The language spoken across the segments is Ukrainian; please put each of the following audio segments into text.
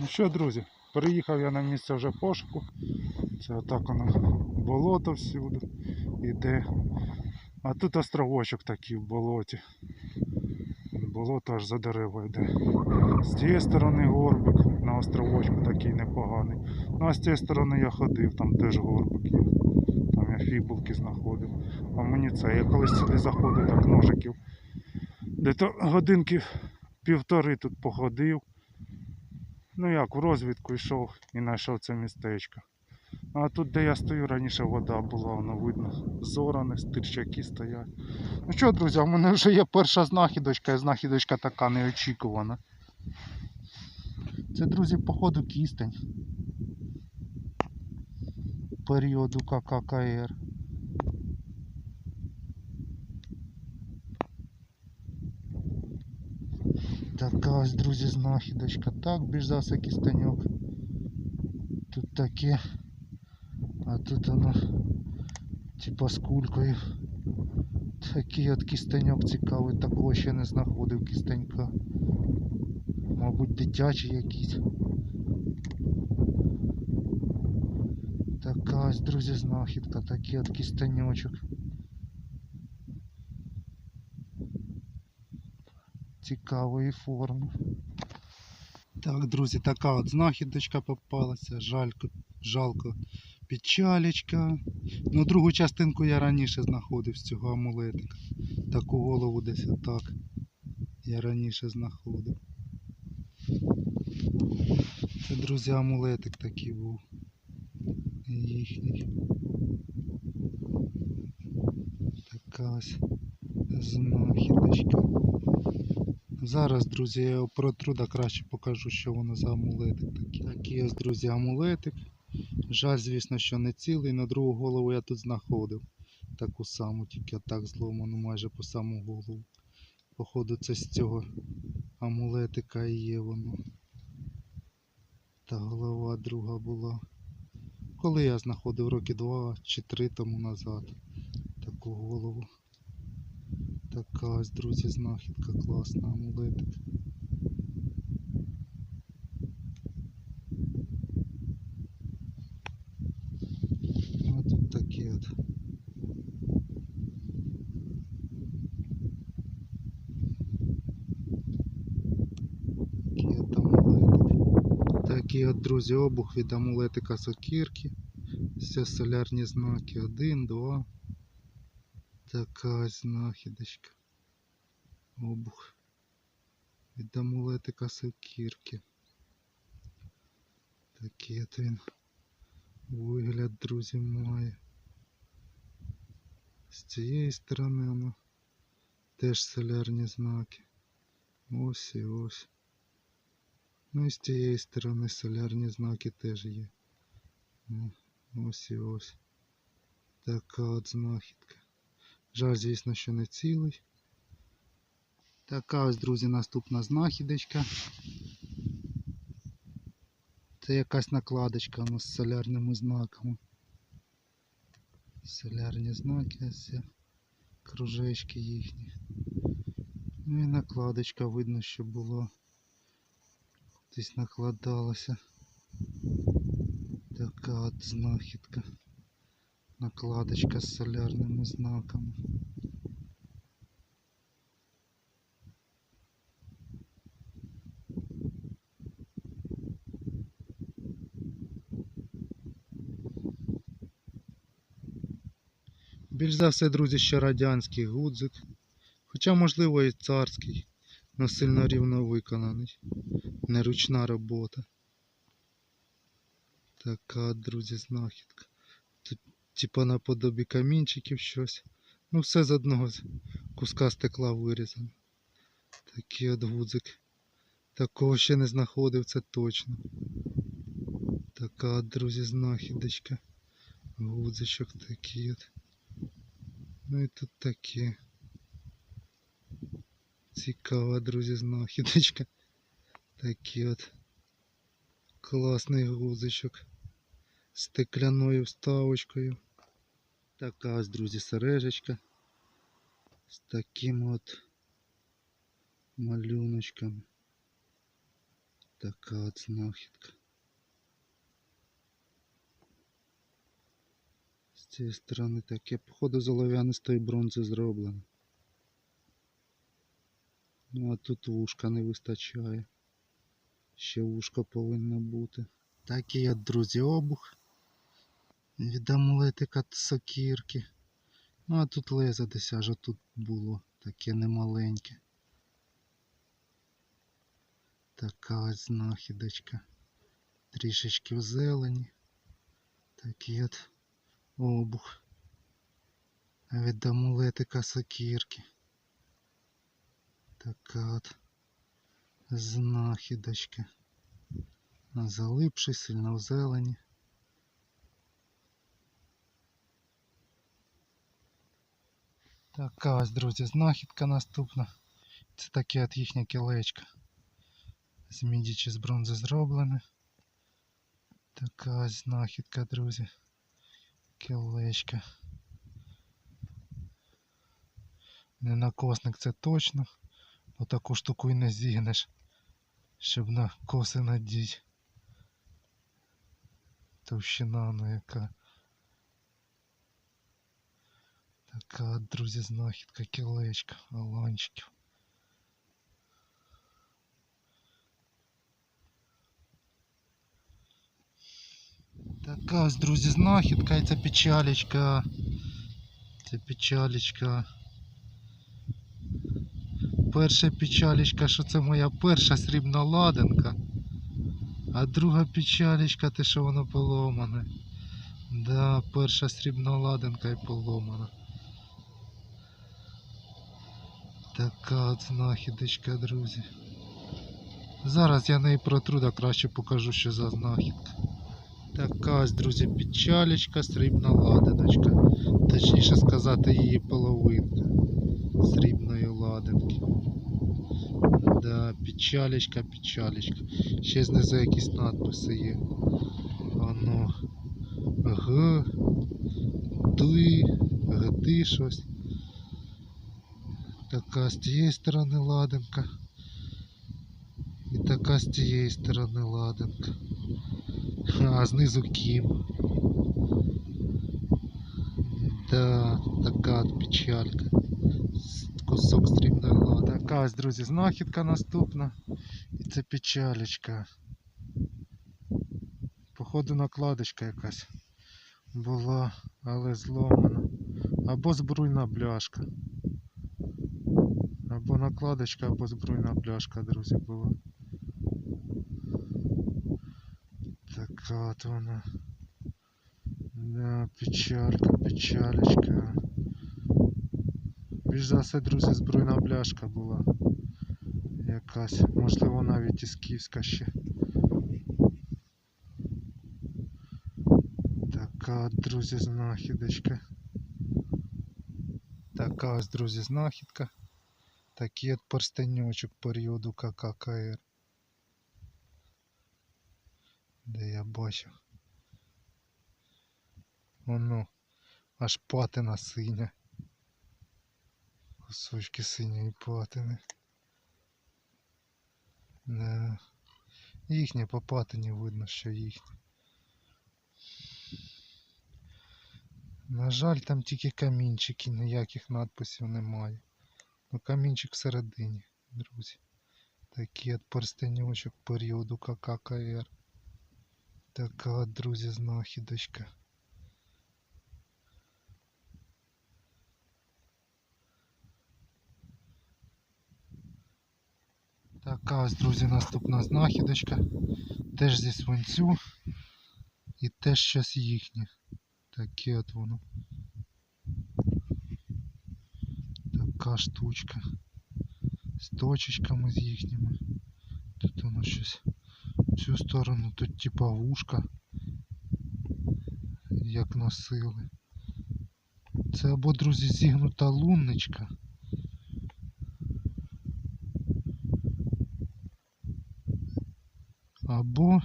Ну що, друзі, приїхав я на місце вже пошуку. Це отак воно болото всюди іде. А тут островочок такий в болоті. Болото аж за дерева йде. З тієї сторони горбик на островочку такий непоганий. Ну а з цієї сторони я ходив, там теж горбик є. Там я фібулки знаходив. А мені це, я колись сюди заходив, так ножиків. Де то годинки півтори тут походив. Ну як, в розвідку йшов і знайшов це містечко. А тут, де я стою, раніше вода була, воно видно, зоране, стирчаки стоять. Ну що, друзі, у мене вже є перша знахідочка, і знахідочка така неочікувана. Це, друзі, походу кістень. Періоду КККР. Така ось, друзі, знахідочка. Так, більш за все кістеньок. Тут таке. А тут воно типа з кулькою. Такий от кістеньок цікавий, такого ще не знаходив кістенька. Мабуть, дитячий якийсь. Така ось, друзі, знахідка, такий от кістеньочок. Цікавої форми. Так, друзі, така от знахідочка попалася. Жалько, жалко печалечка. Ну, другу частинку я раніше знаходив з цього амулетика. Таку голову десь отак. Я раніше знаходив. Це, друзі, амулетик такий був. Їхній. Така ось знахідочка. Зараз, друзі, я його протру, да краще покажу, що воно за амулетик такий. Такий ось, друзі, амулетик. Жаль, звісно, що не цілий. На другу голову я тут знаходив. Таку саму, тільки отак зломану майже по саму голову. Походу, це з цього амулетика і є воно. Та голова друга була. Коли я знаходив роки два чи три тому назад таку голову. Така ось, друзі, знахідка класна амулетик. Ось тут такі от. Такі от амулетик. Такий от, друзі, обух від амулетика сокірки. Все солярні знаки. Один, два. Така знахідочка. Обух. Від амулетика сокірки. Такий от він вигляд, друзі, має. З цієї сторони воно теж солярні знаки. Ось і ось. Ну і з цієї сторони солярні знаки теж є. Ось і ось. Така от знахідка. Жаль, звісно, що не цілий. Така ось, друзі, наступна знахідочка. Це якась накладочка у нас з солярними знаками. Солярні знаки, ось кружечки їхні. Ну і накладочка видно, що було. Десь накладалася. Така от знахідка. Накладочка з солярними знаками. Більш за все, друзі, ще радянський гудзик. Хоча, можливо, і царський, але сильно рівно виконаний. Неручна робота. Така, друзі, знахідка. Типа наподобі камінчиків щось. Ну, все з одного куска стекла вирізано. Такий от гудзик. Такого ще не знаходив, це точно. Така, от, друзі, знахідочка. Гудзичок такий от. Ну і тут таке. Цікава, друзі, знахідочка. Такий от класний гудзичок з стекляною вставочкою. Така ось, друзі, сережечка з таким от малюночком. Така от знахідка. З цієї сторони таке, походу, з олов'янистої бронзи зроблено. Ну а тут вушка не вистачає. Ще вушко повинно бути. Такий от, друзі, обух. Від амулетика сокірки. Ну а тут лезо десь аж тут було таке немаленьке. Така ось знахідочка. Трішечки в зелені. Такий от обух. Від амулетика сокірки. Така от знахідочка. Залипший сильно в зелені. Така ось, друзі, знахідка наступна. Це таке от їхнє кілечко. З міді чи з бронзи зроблене. Така ось знахідка, друзі. Кілечко. Не накосник це точно, бо таку штуку і не зігнеш, щоб на коси надіть. Товщина ну яка. Така, друзі, знахідка кілечка, аланчиків. Така ось, друзі, знахідка і це печалечка. Це печалечка. Перша печалечка, що це моя перша срібна ладанка. А друга печалечка, те, що воно поломане. Да, перша срібна ладанка і поломана. Така от знахідочка, друзі. Зараз я неї протру, да краще покажу, що за знахідка. Така ось, друзі, печалечка, срібна ладаночка. Точніше сказати, її половинка срібної ладанки. Да, печалечка, печалечка. Ще знизу якісь надписи є. Воно Г, Ди, Гди щось. Така з тієї сторони ладанка. І така з тієї сторони ладанка. А знизу Кім. Да, така печалька. Кусок стрімної лади. Така ось, друзі, знахідка наступна. І це печалечка. Походу накладочка якась була, але зломана. Або збруйна бляшка. Або накладочка, або збруйна бляшка, друзі, була. Така от вона. Да, печалька, печалечка. Більш за все, друзі, збруйна бляшка була. Якась, можливо, навіть із Київська ще. Така, от, друзі, знахідочка. Така ось, друзі, знахідка. Такий от перстеньочок періоду КККР. Де я бачив. Воно аж патина синя. Кусочки синьої патини. Да. Їхнє по патині видно, що їхнє. На жаль, там тільки камінчики, ніяких надписів немає. Ну камінчик всередині, друзі. Такий от перстеньочок періоду КККР. Така от, друзі, знахідочка. Така ось, друзі, наступна знахідочка. Теж зі свинцю. І теж щось їхнє. Таке от воно. Така штучка. З точечками з їхніми. Тут воно щось в цю сторону, тут типа вушка. Як носили. Це або, друзі, зігнута лунничка. Або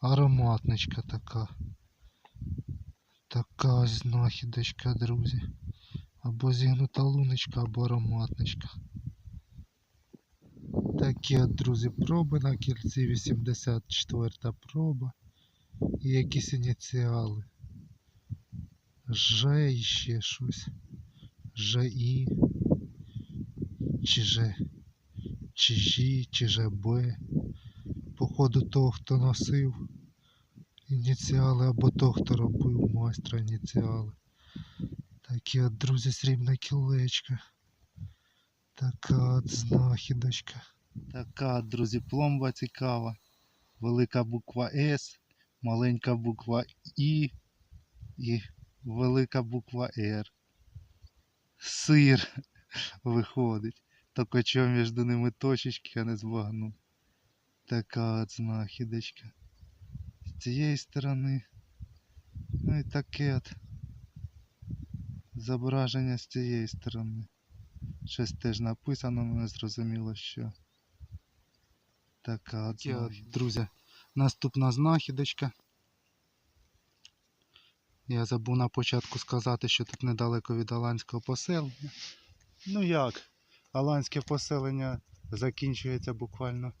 ароматничка така. Така знахідочка, друзі. Або зігнута луночка, або ароматничка. Такі от, друзі, проби на кільці 84 проба. І якісь ініціали. Ж і ще щось. ЖІ. Чи Ж. Чи Жі, чи ЖБ. Походу того, хто носив ініціали, або того, хто робив майстра ініціали. Такі от, друзі, срібне кілечко. Така от знахідочка. Така, друзі, пломба цікава. Велика буква С, маленька буква І і велика буква Р. Сир виходить. Тільки що між ними точечки, я не збагну. Така от знахідочка. З цієї сторони. Ну і таке от зображення з цієї сторони. Щось теж написано, але не зрозуміло що. Така от. Друзі, наступна знахідочка. Я забув на початку сказати, що тут недалеко від Аланського поселення. Ну як? Аланське поселення закінчується буквально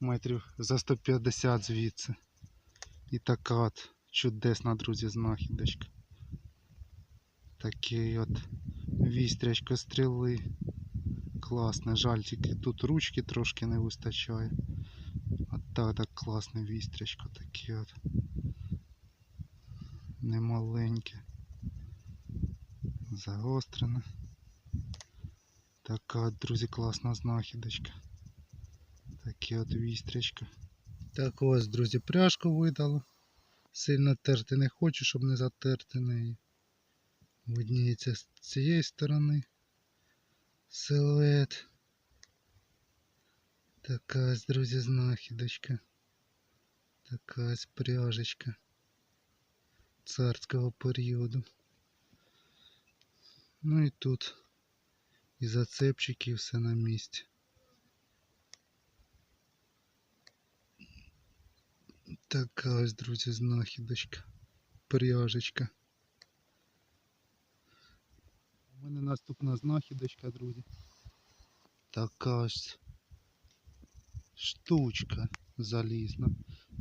метрів за 150 звідси. І така от чудесна, друзі, знахідочка. Такий от вістрячко стріли. Класне, жаль, тільки тут ручки трошки не вистачає. От так, так класне вістрячко таке от. Немаленьке. Загострене. Така, от, друзі, класна знахідочка. Таке от вістрячко. Так ось, друзі, пряжку видало. Сильно терти не хочу, щоб не затерти неї. Видніється з цієї сторони силует. Така ось, друзі, знахідочка. Така ось пряжечка царського періоду. Ну і тут і зацепчики, і все на місці. Така ось, друзі, знахідочка. Пряжечка. У мене наступна знахідочка, друзі. Така ось штучка залізна.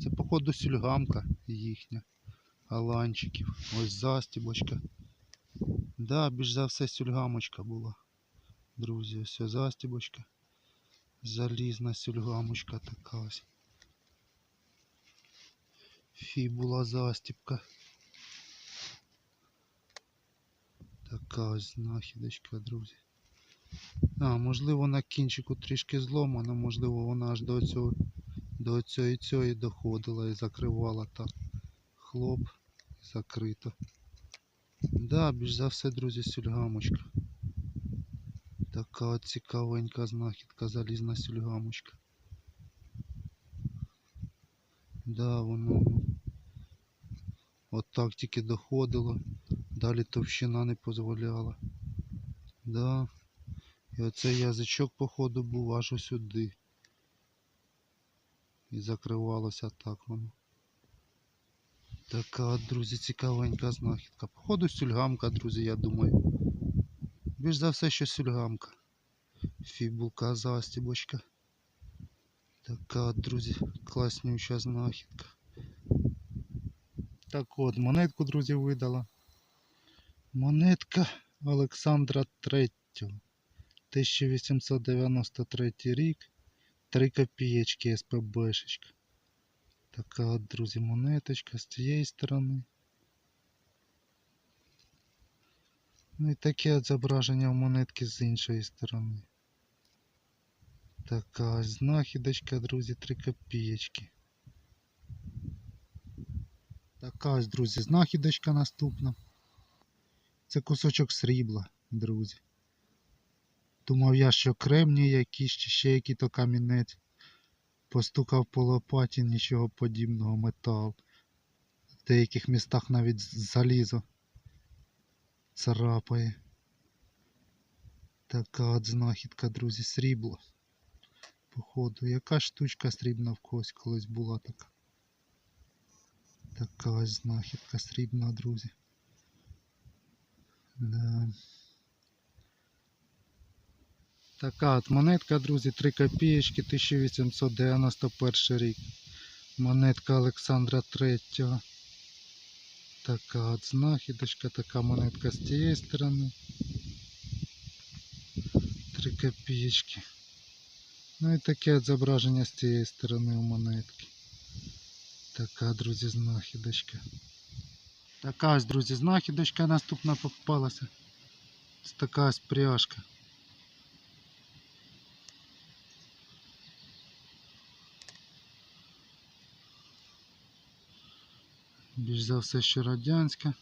Це, походу, сюльгамка їхня. Аланчиків. Ось застібочка. Да, більш за все сюльгамочка була. Друзі, ось застібочка. Залізна сюльгамочка така ось. Фібула застібка. Така ось знахідочка, друзі. А, можливо на кінчику трішки зломана, можливо вона аж до цього до цієї цієї доходила і закривала так. Хлоп закрито. Да, більш за все, друзі, сюльгамочка. Така от цікавенька знахідка, залізна сюльгамочка. Да, воно от так тільки доходило, далі товщина не дозволяла. Да. І оцей язичок, походу, був аж сюди. І закривалося так воно. Така, друзі, цікавенька знахідка. Походу сюльгамка, друзі, я думаю. Більш за все, що сюльгамка. Фібулка застібочка. Така, друзі, класнюча знахідка. Так от, монетку, друзі, видала. Монетка Олександра III. 1893 рік. 3 копієчки СПБшечка. Така от, друзі, монеточка з цієї сторони. Ну і таке от зображення монетки з іншої сторони. Така знахідочка, друзі, 3 копієчки. Така ось, друзі, знахідочка наступна. Це кусочок срібла, друзі. Думав я, що кремній якийсь чи ще який-то камінець. Постукав по лопаті, нічого подібного метал. В деяких містах навіть залізо царапає. Така от знахідка, друзі, срібло. Походу, яка штучка срібна в когось колись була така. Така ось знахідка срібна, друзі. Да. Така от монетка, друзі, 3 копієчки, 1891 рік. Монетка Олександра III. Така от знахідочка, така монетка з цієї сторони. 3 копієчки. Ну і таке от зображення з цієї сторони у монетки. Така, друзі, знахідочка. Така ось, друзі, знахідочка наступна попалася. Ось така ось пряжка. Більш за все, що радянська.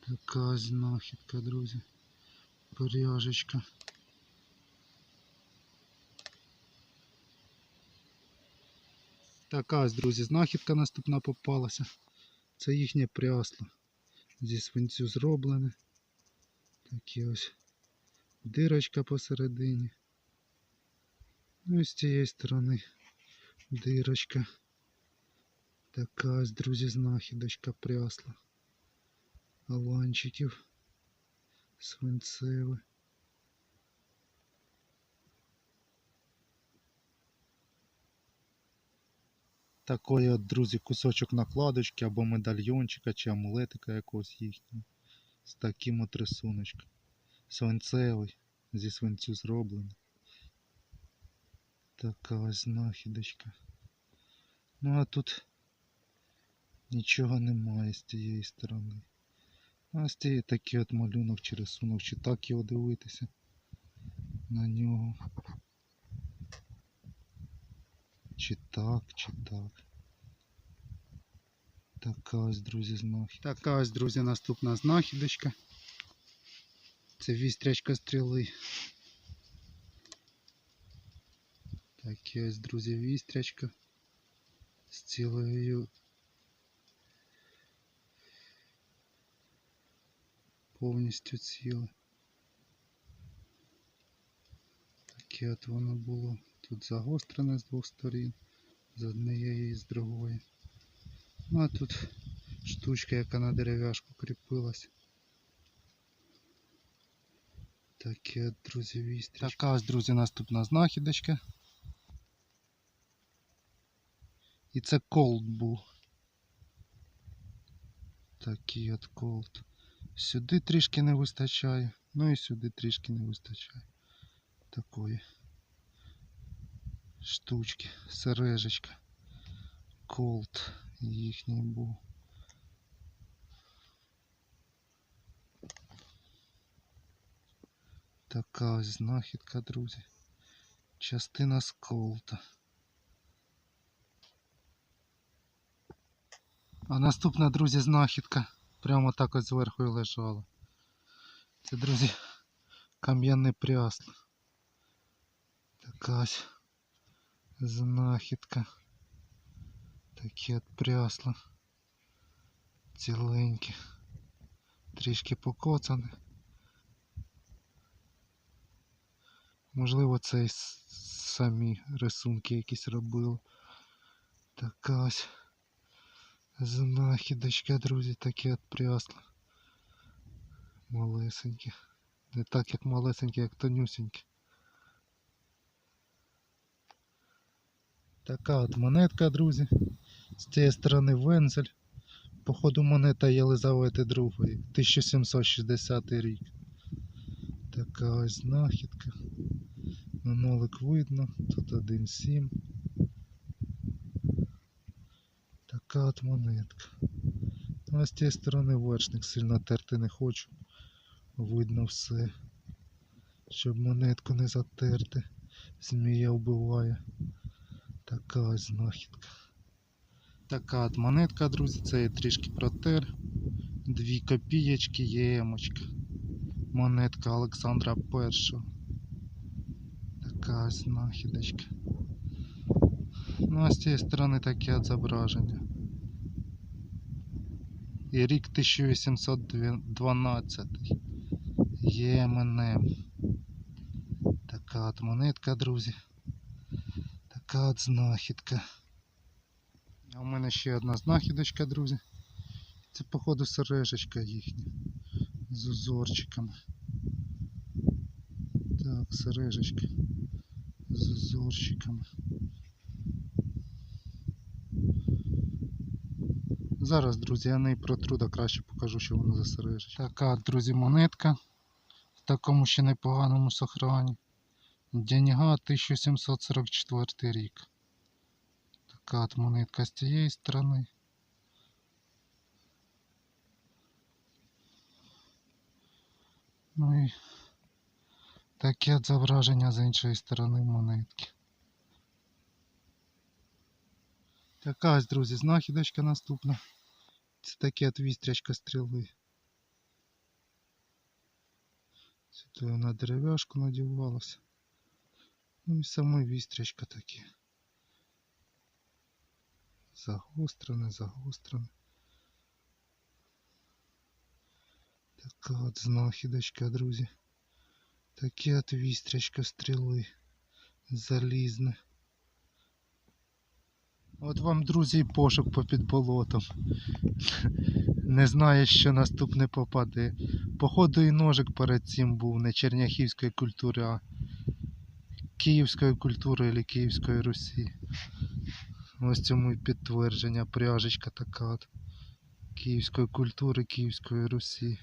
Така ось знахідка, друзі. Пряжечка. Така ось, друзі, знахідка наступна попалася. Це їхнє прясло. Зі свинцю зроблене. Такі ось дирочка посередині. Ну і з цієї сторони дирочка. Така ось, друзі, знахідочка прясла. Аланчиків. Свинцеве. Такий от, друзі, кусочок накладочки або медальйончика чи амулетика якогось їхнього. З таким от рисуночком. Свинцевий, зі свинцю зроблений. Така ось знахідочка. Ну а тут нічого немає з тієї сторони. А з тієї такий от малюнок чи рисунок, чи так його дивитися на нього. Чи так, чи так. Така ось, друзі, знахідка. Така ось, друзі, наступна знахідочка. Це вістрячка стріли. Такі ось, друзі, вістрячка з цілою повністю ціле. Таке от воно було. Тут загострене з двох сторін, з однієї і з другої. Ну а тут штучка, яка на дерев'яшку кріпилась. Таке, друзі, вістрічка. Така ось, друзі, наступна знахідочка. І це колд був. Такий от колд. Сюди трішки не вистачає, ну і сюди трішки не вистачає. Такої штучки, сережечка. Колд їхній був. Така ось знахідка, друзі. Частина з колта. А наступна, друзі, знахідка прямо так ось зверху і лежала. Це, друзі, кам'яне прясло. Така ось Знахідка. Таке от прясло. Ціленьке. Трішки покоцане. Можливо, це і самі рисунки якісь робили. Така ось знахідочка, друзі, таке от прясло. Малесеньке. Не так як малесеньке, як тонюсеньке. Така от монетка, друзі. З цієї сторони вензель. Походу монета Єлизавети II, 1760 рік. Така ось знахідка. На нолик видно, тут 1,7. Така от монетка. Ну, а з цієї сторони вершник сильно терти не хочу. Видно все. Щоб монетку не затерти. Змія вбиває. Така ось знахідка. Така от монетка, друзі, це я трішки протер. Дві копієчки, ємочка. Монетка Олександра І. Така ось знахідочка. Ну а з цієї сторони таке от зображення. І рік 1812. ЄМНМ. Така от монетка, друзі. Така от знахідка. А у мене ще одна знахідочка, друзі. Це, походу, сережечка їхня. з узорчиками. Так, сережечки з узорчиками. Зараз, друзі, я не протру, да краще покажу, що воно за сережечка. Така, друзі, монетка в такому ще непоганому сохрані. Деньга 1744 рік. Така от монетка з цієї сторони. Ну і таке зображення з іншої сторони монетки. Така ось, друзі, знахідочка наступна. Це таке от вістрячка стріли. Сюди на дерев'яшку надівалася. Ну і саме вістрячка таке. Загострене, загострене. Така от знахідочка, друзі. Таке от вістрячка стріли. Залізне. От вам, друзі, і пошук попід болотом. Не знаю, що наступне попаде. Походу і ножик перед цим був не черняхівської культури, а київської культури або Київської Русі. Ось цьому і підтвердження, пряжечка така от. Київської культури, Київської Русі.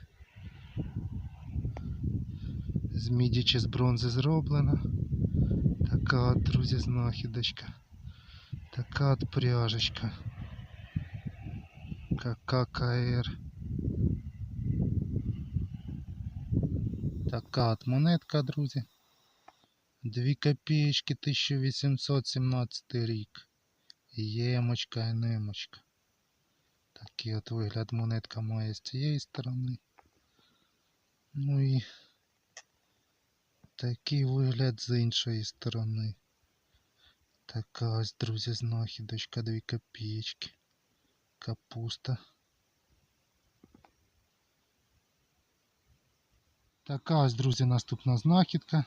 З міді чи з бронзи зроблена. Така от, друзі, знахідочка. Така от пряжечка. КККР. Така от монетка, друзі. Дві копієчки 1817 рік. Ємочка і немочка. Такий от вигляд монетка має з цієї сторони. Ну і такий вигляд з іншої сторони. Така ось, друзі, знахідочка, дві копієчки. Капуста. Така ось, друзі, наступна знахідка.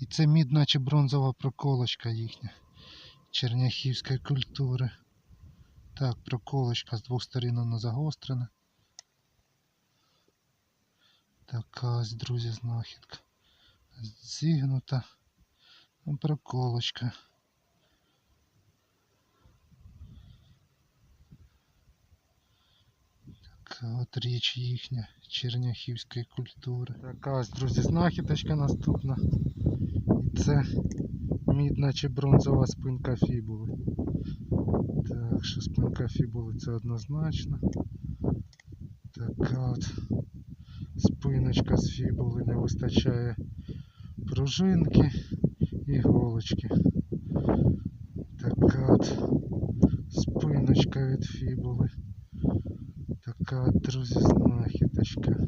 І це мідна чи бронзова проколочка їхня. Черняхівської культури. Так, проколочка з двох сторін вона загострена. Така ось, друзі, знахідка. Зігнута. Ну, Проколочка. Така от річ їхня черняхівської культури. Така ось, друзі, знахідочка наступна. Це мідна чи бронзова спинка фібули. Так що спинка фібули це однозначно. Така от спиночка з фібули не вистачає пружинки і голочки. Така от спиночка від фібули. Така от, друзі, знахідочка.